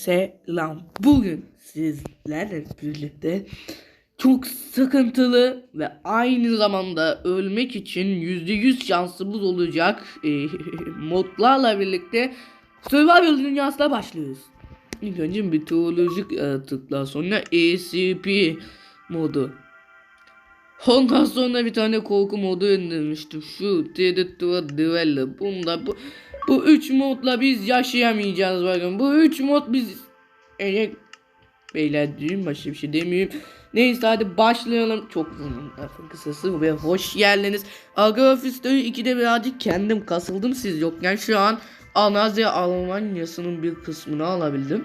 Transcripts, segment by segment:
selam. Bugün sizlerle birlikte çok sıkıntılı ve aynı zamanda ölmek için %100 şansımız olacak e, modlarla birlikte Survival dünyasına başlıyoruz. İlk önce mitolojik yaratıklar sonra ACP modu. Ondan sonra bir tane korku modu indirmiştim. Şu Territory Dweller. Bunda bu bu üç modla biz yaşayamayacağız bakın. Bu üç mod biz Evet. Beyler diyeyim başka bir şey demeyeyim. Neyse hadi başlayalım. Çok uzun kısası ve hoş geldiniz. Agrofisto'yu ikide birazcık kendim kasıldım siz yokken şu an Anazya Almanya'sının bir kısmını alabildim.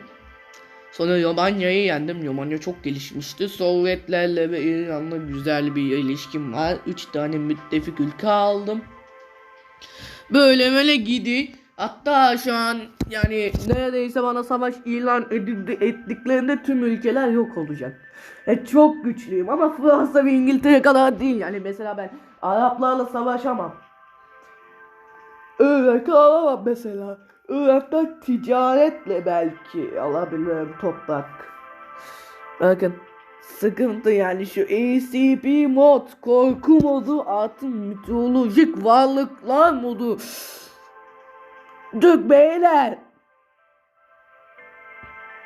Sonra Romanya'yı yendim. Romanya çok gelişmişti. Sovyetlerle ve İran'la güzel bir ilişkim var. 3 tane müttefik ülke aldım. Böyle böyle gidi. Hatta şu an yani neredeyse bana savaş ilan edildi, ettiklerinde tüm ülkeler yok olacak. E, çok güçlüyüm ama Fransa ve İngiltere kadar değil. Yani mesela ben Araplarla savaşamam. Irak alamam mesela. Irak'ta ticaretle belki alabilirim toprak. Bakın sıkıntı yani şu ACP mod, korku modu artı mitolojik varlıklar modu. Dök beyler.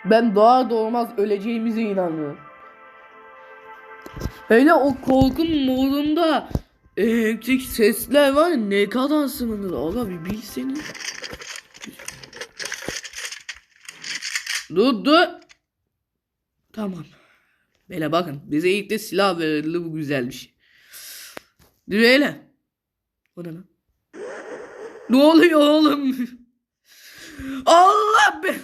Ben doğar doğmaz öleceğimize inanıyorum. Hele o korkun modunda elektrik sesler var ne kadar sınırlı aga bir bilseniz. Dur dur. Tamam. Böyle bakın bize ilk de silah verildi bu güzel bir şey. Hele. O ne lan? Ne oluyor oğlum? Allah be.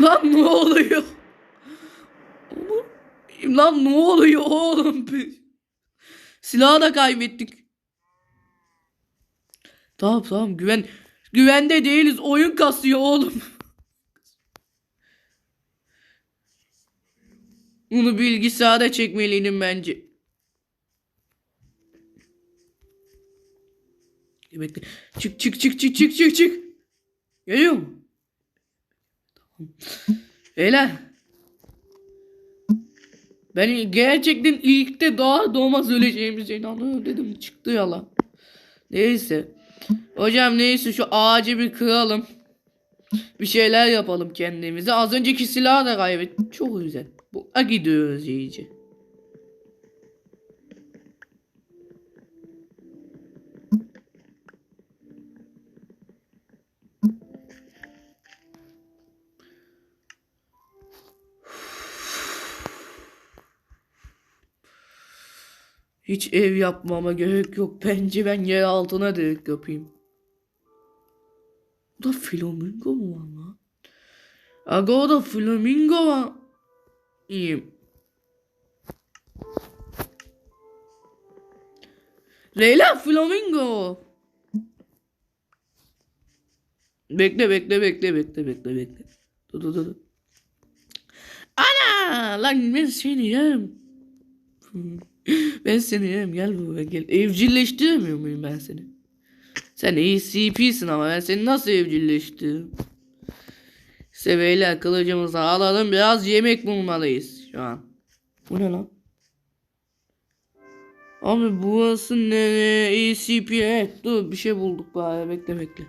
Lan ne oluyor? Lan ne oluyor oğlum? Silahı da kaybettik. Tamam tamam güven güvende değiliz. Oyun kasıyor oğlum. Bunu bilgisayara çekmeliydim bence. Bekle. Çık çık çık çık çık çık çık. Geliyor mu? Tamam. Beyler. Ben gerçekten ilkte doğar doğmaz öleceğimize inanıyorum dedim. Çıktı yalan. Neyse. Hocam neyse şu ağacı bir kıralım. Bir şeyler yapalım kendimize. Az önceki silahı da kaybettik. Çok güzel. Bu gidiyoruz iyice. Hiç ev yapmama gerek yok. Bence ben yer altına direkt yapayım. Bu da flamingo mu var lan? Aga o da flamingo var. İyiyim. Leyla flamingo. Bekle bekle bekle bekle bekle bekle. Dur dur dur. Ana lan ben seni yerim. Ben seni yerim gel buraya gel. Evcilleştirmiyor muyum ben seni? Sen ACP'sin ama ben seni nasıl evcilleştiririm? Seviyeler kılıcımızı alalım biraz yemek bulmalıyız şu an. Bu ne lan? Abi burası ne? ACP evet dur bir şey bulduk bari bekle bekle.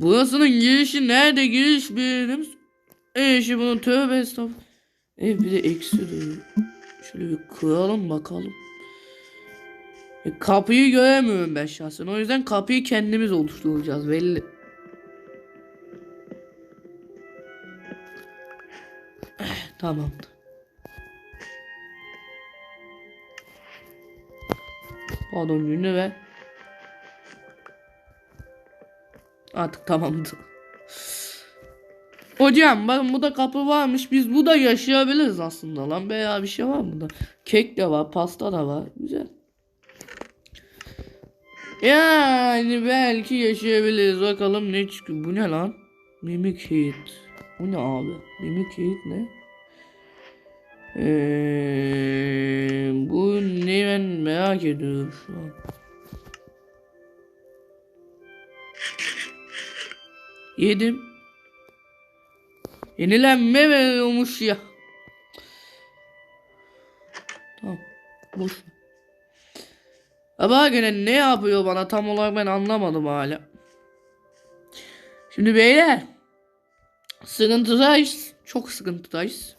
Burasının girişi nerede giriş benim? E şimdi bunun tövbe estağfurullah. E bir de eksi diyor. Şöyle bir kıralım bakalım. E, kapıyı göremiyorum ben şahsen. O yüzden kapıyı kendimiz oluşturacağız belli. Eh, Tamamdır. Pardon günü ve artık tamamdır. Hocam bakın bu da kapı varmış. Biz bu da yaşayabiliriz aslında lan. Veya bir şey var burada. Kek de var, pasta da var. Güzel. Yani belki yaşayabiliriz. Bakalım ne çıkıyor. Bu ne lan? Mimik hit. Bu ne abi? Mimik hit ne? Eee, bu ne ben merak ediyorum şu an. Yedim. Yenilenme veriyormuş ya. Tamam. Boş. ver. Gene ne yapıyor bana tam olarak ben anlamadım hala. Şimdi beyler. Sıkıntıdayız. Çok sıkıntıdayız.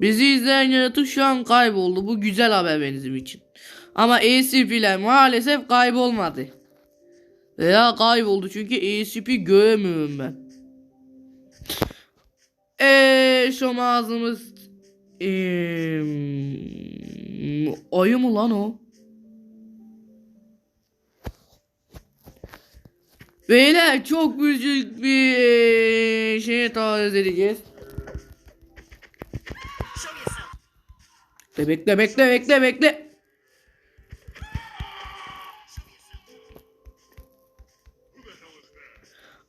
Bizi izleyen yaratık şu an kayboldu. Bu güzel haber bizim için. Ama ACP'ler maalesef kaybolmadı. Veya kayboldu çünkü ACP göremiyorum ben. Eee şu ağzımız Eee, ayı mı lan o? Beyler çok büyük bir şeye taviz edeceğiz. Bekle bekle bekle bekle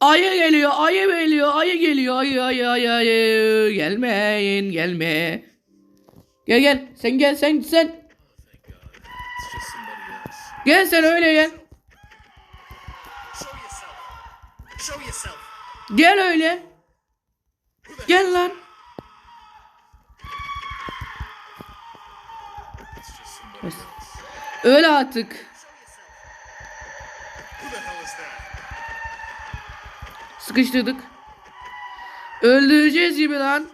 Ayı geliyor, ayı geliyor, ayı geliyor, ayı ayı ayı ayı. Gelmeyin, gelme. Gel gel, sen gel, sen sen. Gel sen öyle gel. Gel öyle. Gel lan. Öyle artık. Sıkıştırdık. Öldüreceğiz gibi lan.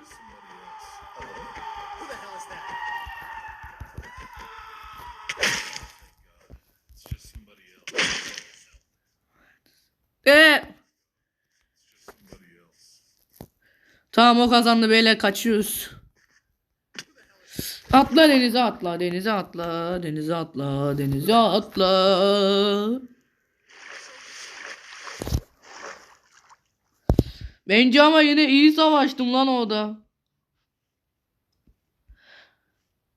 Ee. Tamam o kazandı beyler kaçıyoruz. Atla denize atla denize atla denize atla denize atla. Bence ama yine iyi savaştım lan orada.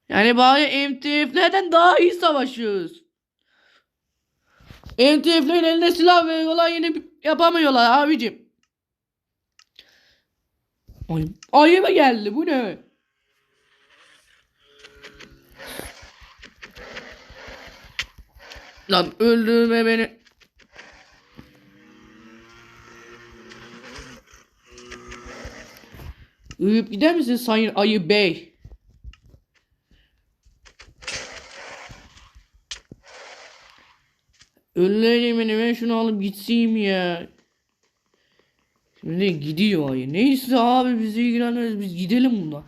Yani bari MTF'lerden daha iyi savaşıyoruz. MTF'lerin eline silah veriyorlar yine yapamıyorlar abicim. Ay, ayı mı geldi bu ne? Lan öldürme beni. Uyuyup gider misin sayın ayı bey? Öleceğim beni ben şunu alıp gitseyim ya. Şimdi gidiyor ayı. Neyse abi bizi ilgilenmez biz gidelim bundan.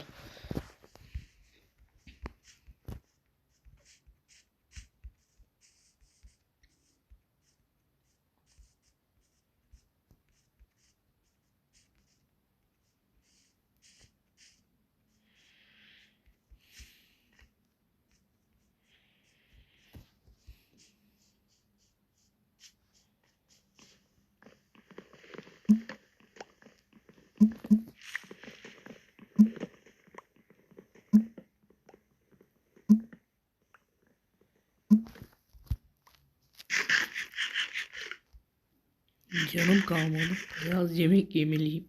Canım kalmadı. Biraz yemek yemeliyim.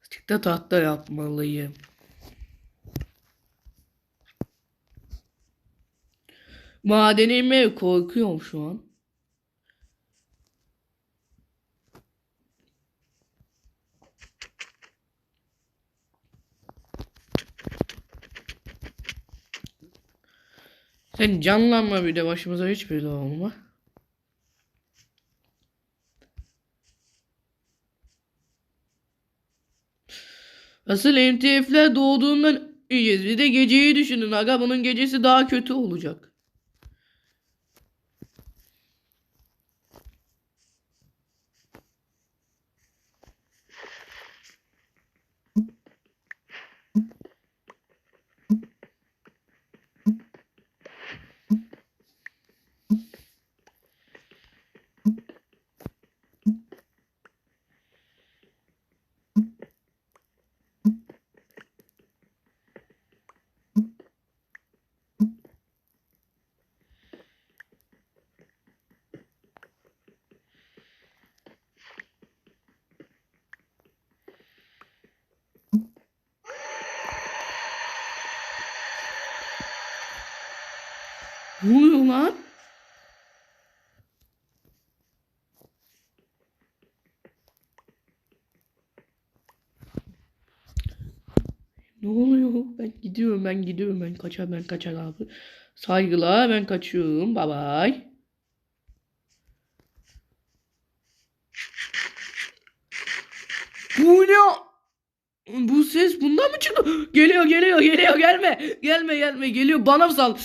Azıcık da tahta yapmalıyım. Madene inmeye korkuyorum şu an. Sen canlanma bir de başımıza hiçbir şey olma. Asıl MTF'ler doğduğundan iyiyiz. Bir de geceyi düşünün aga bunun gecesi daha kötü olacak. Ne oluyor lan? Ne oluyor? Ben gidiyorum, ben gidiyorum, ben kaçar, ben kaçar abi. Saygılar, ben kaçıyorum. Bye bye. Bu ne? Bu ses bundan mı çıktı? Geliyor, geliyor, geliyor. Gelme. Gelme, gelme. Geliyor. Bana sal.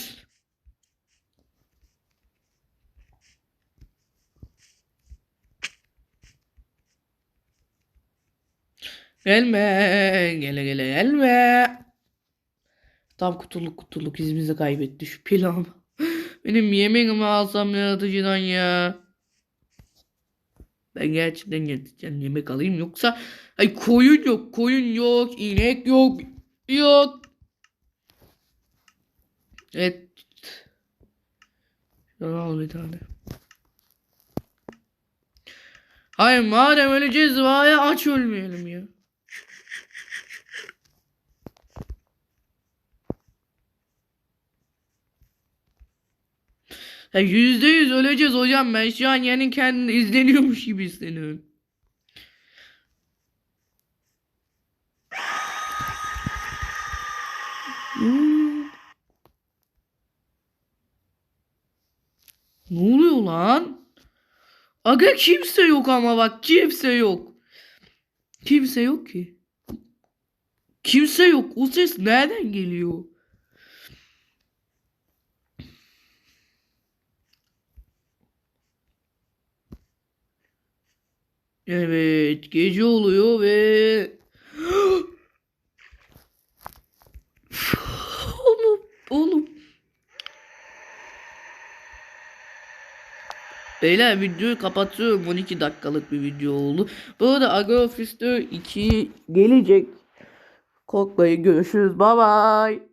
Gelme. Gele gele gelme. Tam kutuluk kutuluk izimizi kaybetti şu plan. Benim yemeğimi alsam yaratıcıdan ya. Ben gerçekten gerçekten yemek alayım yoksa ay koyun yok koyun yok inek yok yok. Evet. Şunu al bir tane. Hayır madem öleceğiz vay aç ölmeyelim ya. Ya yüzde yüz öleceğiz hocam ben şu an yani kendini izleniyormuş gibi hissediyorum. Hmm. Ne oluyor lan? Aga kimse yok ama bak kimse yok. Kimse yok ki. Kimse yok. O ses nereden geliyor? Evet, gece oluyor ve oğlum, oğlum. Beyler videoyu kapatıyorum. 12 dakikalık bir video oldu. Bu arada Agro Office 2 gelecek. Korkmayın görüşürüz. Bye bye.